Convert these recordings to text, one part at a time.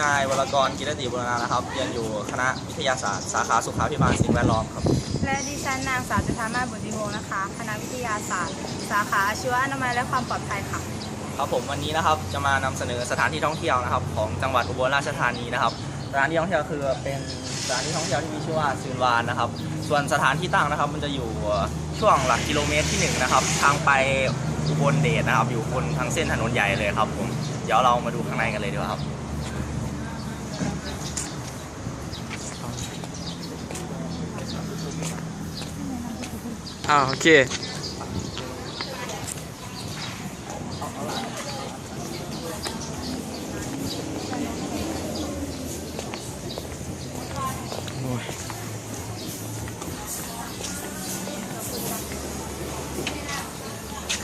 นายวรกรกิรติบุรณานะครับเรียนอยู่คณะวิทยาศาสตร์ สาขาสุขาพิบาลสิ่งแวดล้อมครับและดิฉันนางสาวจุธามาศบุตรดิวงศ์นะคะ คณะวิทยาศาสตร์ สาขาอาชีวะอนามัยและความปลอดภัยค่ะ ครับผมวันนี้นะครับจะมานำเสนอสถานที่ท่องเที่ยวนะครับ ของจังหวัดอุบลราชธานีนะครับสถานที่ท่องเที่ยวคือเป็นสถานที่ท่องเที่ยวที่มีชื่อว่าซืนวานนะครับ ส่วนสถานที่ตั้งนะครับ มันจะอยู่ช่วงหลักกิโลเมตรที่หนึ่งนะครับทางไปอุบลเดชนะครับ อยู่บนทางเส้นถนนใหญ่เลยครับผมเดี๋ยวเรามาดูข้างในกันเลยดีกว่าครับ อ่าโอเค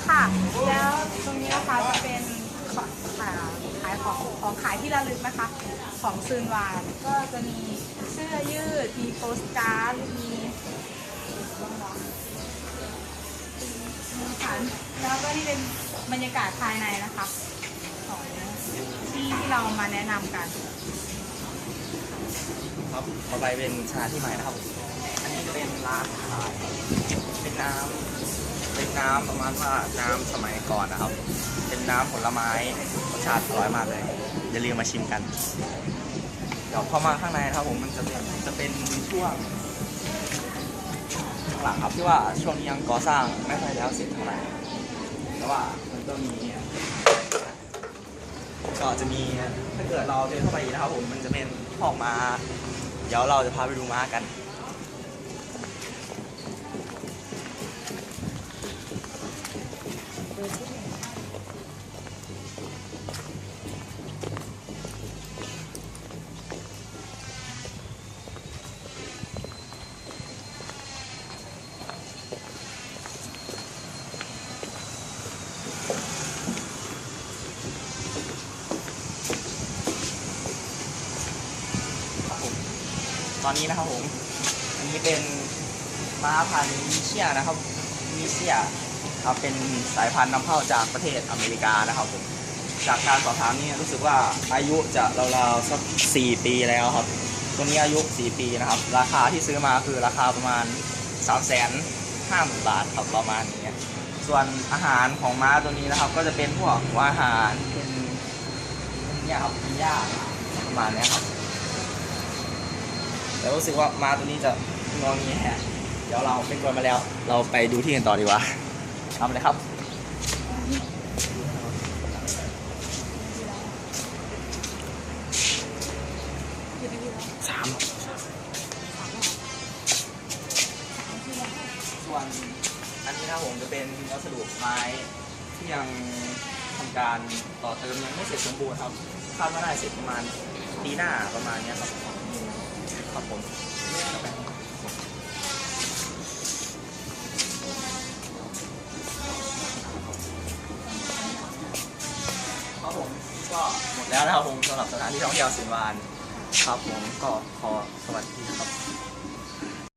ค่ะ แล้วตรงนี้นะคะจะเป็น ขายของของขายที่ระลึกนะคะ ของซืนวานก็จะมีเสื้อยืด มีโปสการ์ด มีมีขันแล้วก็นี่เป็นบรรยากาศภายในนะคะ ของที่ที่เรามาแนะนำกัน ครับต่อไปเป็นสถาที่ใหม่นะครับ อันนี้จะเป็นร้านขายเป็นน้ำ เป็นน้ำประมาณว่าน้ำสมัยก่อนนะครับ เป็นน้ำผลไม้รสชาติอร่อยมากเลยอย่าลืมมาชิมกัน เดี๋ยวเข้ามาข้างในนะครับผมมันจะเป็นจะเป็นช่วงหลังครับที่ว่าช่วงนี้ยังก่อสร้างไม่ค่อยแล้วเสร็จเท่าไหร่แต่ว่ามันก็มีก็จะมีถ้าเกิดเราเดินเข้าไปนะครับผมมันจะเป็นห้องม้าเดี๋ยวเราจะพาไปดูม้ากัน ตอนนี้นะครับผม อันนี้เป็นม้าพันธุ์มิเชียนะครับมิเชีย ครับเป็นสายพันธุ์นำเข้าจากประเทศอเมริกานะครับผมจากการสอบถามนี่รู้สึกว่าอายุจะราวๆสัก4ปีแล้วครับ ตัวนี้อายุ 4 ปีนะครับ ราคาที่ซื้อมาคือราคาประมาณ 3 5 0 0 0 0 บาทครับประมาณนี้ส่วนอาหารของม้าตัวนี้นะครับ ก็จะเป็นพวกอาหารเป็นเนี่ยครับเป็นหญ้าประมาณนี้ครับแต่รู้สึกว่าม้าตัวนี้จะงองี้แฮะเดี๋ยวเราเป็นคนมาแล้ว เราไปดูที่กันต่อดีกว่า ทำเลยครับสามส่วนอันนี้นะครับผมจะเป็นวัสดุไม้ที่ยังทำการต่อเติมยังไม่เสร็จสมบูรณ์ครับคาดว่าน่าจะเสร็จประมาณปีหน้าประมาณเนี้ยครับครับผม ก็หมดแล้วนะครับผมสำหรับสถานที่ท่องเที่ยวสินวานครับผมก็ขอสวัสดีครับ